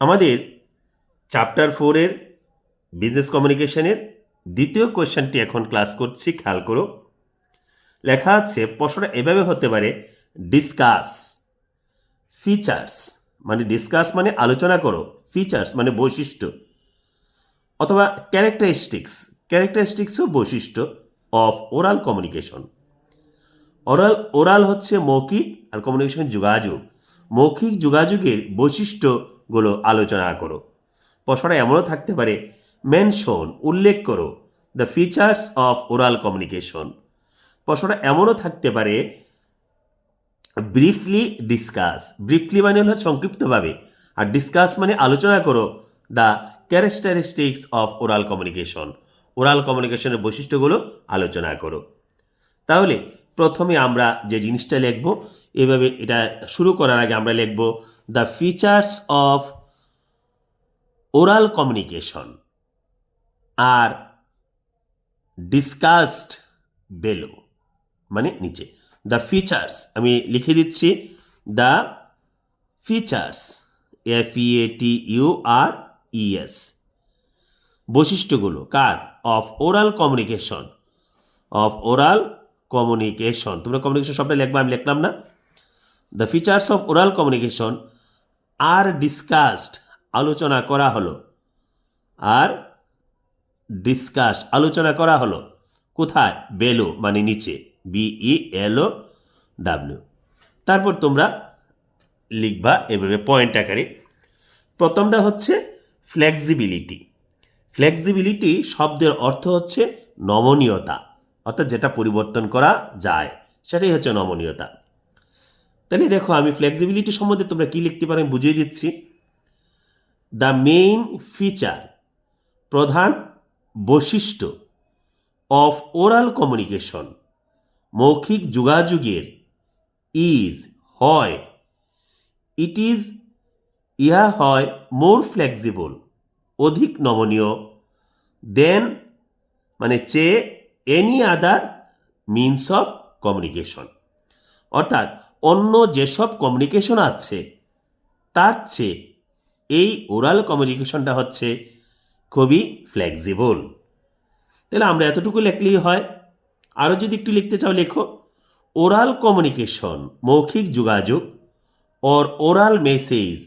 আমাদের চ্যাপ্টার ফোরের বিজনেস কমিউনিকেশনের দ্বিতীয় কোয়েশ্চেনটি এখন ক্লাস করছি, খেয়াল করো। লেখা আছে, প্রশ্নটা এভাবে হতে পারে ডিসকাস ফিচার্স মানে ডিসকাস মানে আলোচনা করো ফিচার্স মানে বৈশিষ্ট্য, অথবা ক্যারেক্টারিস্টিক্স ক্যারেক্টারিস্টিক্সও বৈশিষ্ট্য of oral communication oral oral হচ্ছে মৌখিক আর কমিউনিকেশন যোগাযোগ। মৌখিক যোগাযোগের বৈশিষ্ট্যগুলো আলোচনা করো। প্রশ্নটা এমনও থাকতে পারে মেনশন উল্লেখ করো the features of oral communication প্রশ্নটা এমনও থাকতে পারে ব্রিফলি ডিসকাস ব্রিফলি মানে হলো সংক্ষিপ্তভাবে, আর ডিসকাস মানে আলোচনা করো the characteristics of oral communication oral কমিউনিকেশনের বৈশিষ্ট্যগুলো আলোচনা করো। তাহলে প্রথমে আমরা যে জিনিসটা লিখব, এভাবে এটা শুরু করার আগে আমরা লিখব the features of oral communication are discussed below মানে নিচে। দ্য ফিচার্স আমি লিখে দিচ্ছি the features F E A T U R E S বৈশিষ্ট্যগুলো কার? Of oral communication of oral communication তোমরা কমিউনিকেশন সবটা লিখবে, আমি লিখলাম না। The features of oral communication are discussed আলোচনা করা হলো। আর ডিসকাস আলোচনা করা হলো। কোথায়? বেলো মানে নিচে। বিই এলও ডাব্লিউ তারপর তোমরা লিখবা এভাবে পয়েন্ট আকারে। প্রথমটা হচ্ছে ফ্লেক্সিবিলিটি ফ্লেক্সিবিলিটি শব্দের অর্থ হচ্ছে নমনীয়তা। অর্থাৎ যেটা পরিবর্তন করা যায়, সেটাই হচ্ছে নমনীয়তা। তাহলে দেখো, আমি ফ্লেক্সিবিলিটি সম্বন্ধে তোমরা কী লিখতে পারো, আমি বুঝিয়ে দিচ্ছি। দ্য মেইন ফিচার প্রধান বৈশিষ্ট্য অফ ওরাল কমিউনিকেশন মৌখিক যোগাযোগের ইজ হয়। ইট ইজ ইহা হয় মোর ফ্লেক্সিবল অধিক নমনীয় দেন মানে চেয়ে any other means of communication অর্থাৎ অন্য যেসব কমিউনিকেশন আছে, তার চেয়ে এই ওরাল কমিউনিকেশনটা হচ্ছে খুবই ফ্লেক্সিবল তাহলে আমরা এতটুকু লিখলেই হয়। আরও যদি একটু লিখতে চাও, লেখো ওরাল কমিউনিকেশন মৌখিক যোগাযোগ অর ওরাল মেসেজ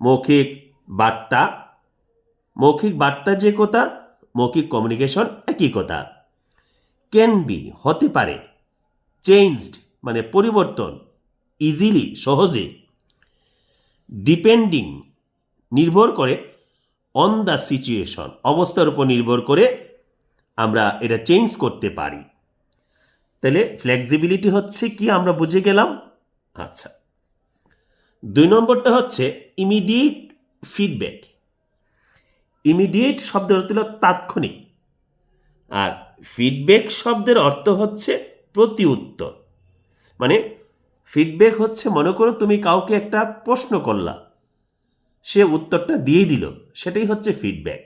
মৌখিক বার্তা মৌখিক বার্তা যে কথা, মৌখিক কমিউনিকেশন একই কথা। ক্যান বি হতে পারে। চেঞ্জড মানে পরিবর্তন ইজিলি সহজে। ডিপেন্ডিং নির্ভর করে অন দ্য সিচুয়েশন অবস্থার উপর নির্ভর করে আমরা এটা চেঞ্জ করতে পারি। তাহলে ফ্লেক্সিবিলিটি হচ্ছে কি আমরা বুঝে গেলাম? আচ্ছা। দুই নম্বরটা হচ্ছে ইমিডিয়েট ফিডব্যাক ইমিডিয়েট শব্দের হলো তাৎক্ষণিক। আর ফিডব্যাক শব্দের অর্থ হচ্ছে প্রতি উত্তর মানে ফিডব্যাক হচ্ছে, মনে করো তুমি কাউকে একটা প্রশ্ন করলা, সে উত্তরটা দিয়ে দিল, সেটাই হচ্ছে ফিডব্যাক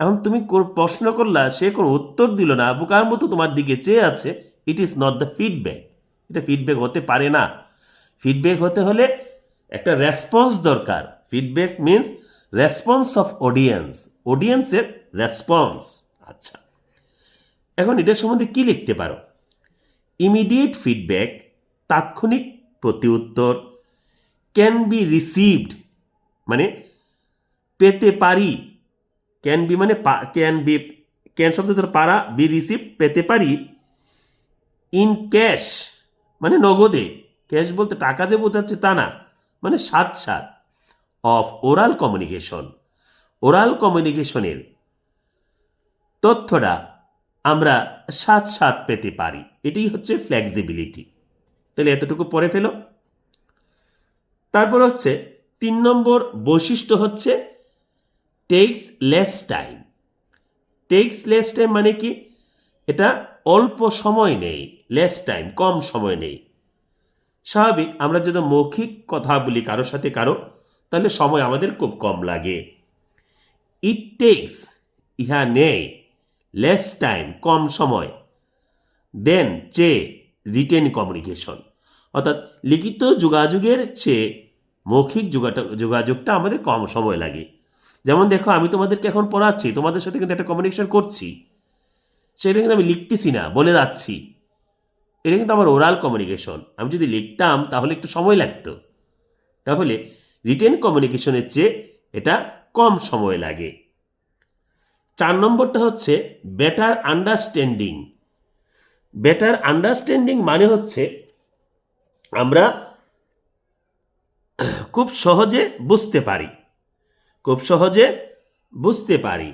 এখন তুমি প্রশ্ন করলা, সে কোনো উত্তর দিল না, বোকার মতো তোমার দিকে চেয়ে আছে it is not the feedback এটা ফিডব্যাক হতে পারে না। ফিডব্যাক হতে হলে একটা রেসপন্স দরকার। Feedback means response of audience অডিয়েন্সের রেসপন্স আচ্ছা। এখন এটার সম্বন্ধে কি লিখতে পারো? ইমিডিয়েট ফিডব্যাক তাৎক্ষণিক প্রতিউত্তর ক্যান বি রিসিভড মানে পেতে পারি। ক্যান বি মানে ক্যান বি ক্যান শব্দ ধর পারা বি রিসিভ পেতে পারি। ইন ক্যাশ মানে নগদে। ক্যাশ বলতে টাকা যে বোঝাচ্ছে তা না মানে সাত সাত। অফ ওরাল কমিউনিকেশন ওরাল কমিউনিকেশনের তথ্যটা আমরা সাত সাত পেতে পারি। এটাই হচ্ছে ফ্লেক্সিবিলিটি তাহলে এতটুকু পরে ফেলো। তারপর হচ্ছে তিন নম্বর বৈশিষ্ট্য হচ্ছে takes less time takes less time মানে কি? এটা অল্প সময় নেই লেস টাইম কম সময় নেই। স্বাভাবিক, আমরা যদি মৌখিক কথা বলি কারোর সাথে কারও, তাহলে সময় আমাদের খুব কম লাগে। ইট টেক্স ইহা নেই। লেস টাইম কম সময়। দেন চেয়ে রিটেন কমিউনিকেশন অর্থাৎ লিখিত যোগাযোগের চেয়ে মৌখিক যোগাটা- যোগাযোগটা আমাদের কম সময় লাগে। যেমন দেখো, আমি তোমাদেরকে এখন পড়াচ্ছি, তোমাদের সাথে কিন্তু একটা কমিউনিকেশন করছি। সেটা কিন্তু আমি লিখতেছি না, বলে যাচ্ছি। এটা কিন্তু আমার ওরাল কমিউনিকেশন আমি যদি লিখতাম, তাহলে একটু সময় লাগতো। তাহলে রিটেন কমিউনিকেশনের চেয়ে এটা কম সময় লাগে। চার নম্বরটা হচ্ছে বেটার আন্ডারস্ট্যান্ডিং বেটার আন্ডারস্ট্যান্ডিং মানে হচ্ছে আমরা খুব সহজে বুঝতে পারি। খুব সহজে বুঝতে পারি।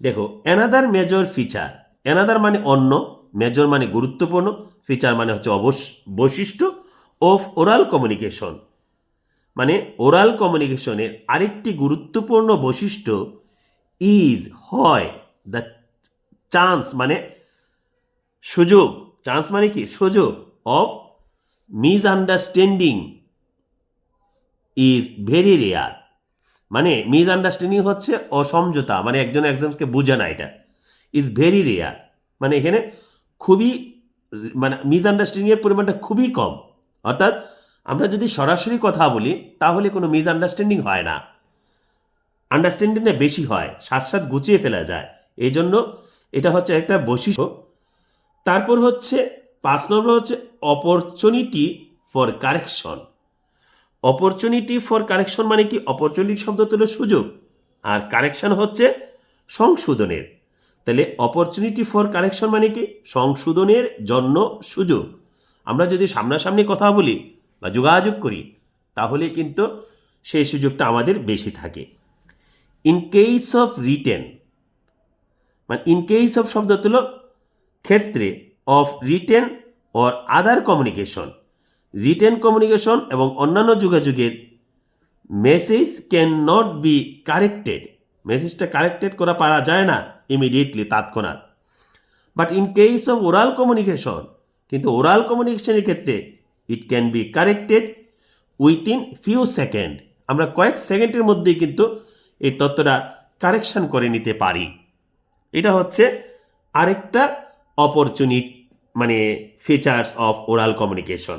দেখো অ্যানাদার মেজর ফিচার অ্যানাদার মানে অন্য মেজর মানে গুরুত্বপূর্ণ। ফিচার মানে হচ্ছে অবশ, বৈশিষ্ট্য অফ ওরাল কমিউনিকেশন মানে ওরাল কমিউনিকেশনের আরেকটি গুরুত্বপূর্ণ বৈশিষ্ট্য ইজ হয় দ্য চান্স মানে সুযোগ। চান্স মানে কি? সুযোগ of misunderstanding is very rare মানে মিস আন্ডারস্ট্যান্ডিং হচ্ছে অসমঝোতা মানে একজন একজনকে বোঝে না এটা। ইজ ভেরি রেয়ার মানে এখানে খুবই মানে মিস আন্ডারস্ট্যান্ডিংয়ের পরিমাণটা খুবই কম। অর্থাৎ আমরা যদি সরাসরি কথা বলি, তাহলে কোনো মিস আন্ডারস্ট্যান্ডিং হয় না। আন্ডারস্ট্যান্ডিংটা বেশি হয় সাত সাত গুছিয়ে ফেলা যায়। এই জন্য এটা হচ্ছে একটা বৈশিষ্ট্য। তারপর হচ্ছে, পাঁচ নম্বর হচ্ছে opportunity for correction opportunity for correction মানে কি? অপরচুনিটি শব্দ হলো সুযোগ। আর কারেকশন হচ্ছে সংশোধনের। তাহলে অপরচুনিটি ফর কারেকশন মানে কি? সংশোধনের জন্য সুযোগ। আমরা যদি সামনাসামনি কথা বলি বা যোগাযোগ করি, তাহলে কিন্তু সেই সুযোগটা আমাদের বেশি থাকে। ইন কেস অফ রিটেন মানে ইন কেস অফ শব্দ হলো ক্ষেত্রে of written or other communication written communication এবং অন্যান্য যোগাযোগের message can not be corrected মেসেজটা কারেক্টেড করা পারা যায় না ইমিডিয়েটলি তৎক্ষণাৎ। But in case of oral communication কিন্তু ওরাল কমিউনিকেশনের ক্ষেত্রে it can be corrected with in few second আমরা কয়েক সেকেন্ডের মধ্যেই কিন্তু এই তত্ত্বটা কারেকশান করে নিতে পারি। এটা হচ্ছে আরেকটা অপরচুনিট মানে ফিচার্স অফ ওরাল কমিউনিকেশন